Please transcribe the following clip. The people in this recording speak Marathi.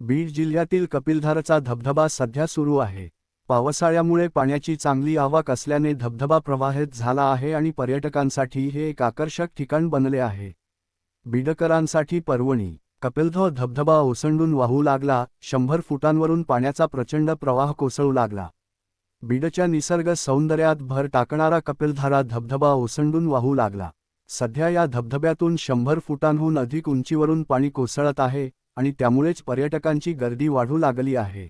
बीड जिल्ह्यातील कपिलधारचा धबधबा सध्या सुरू आहे. पावसाळ्यामुळे पाण्याची चांगली आवक असल्याने धबधबा प्रवाहित झाला आहे आणि पर्यटकांसाठी हे एक आकर्षक ठिकाण बनले आहे. बीडकरांसाठी पर्वणी कपिलधो धबधबा ओसंडून वाहू लागला शंभर फुटांवरून पाण्याचा प्रचंड प्रवाह कोसळू लागला. बीडच्या निसर्ग सौंदर्यात भर टाकणारा कपिलधारा धबधबा ओसंडून वाहू लागला. सध्या या धबधब्यातून शंभर फुटांहून अधिक उंचीवरून पाणी कोसळत आहे आणि त्यामुळेच पर्यटकांची गर्दी वाढू लागली आहे.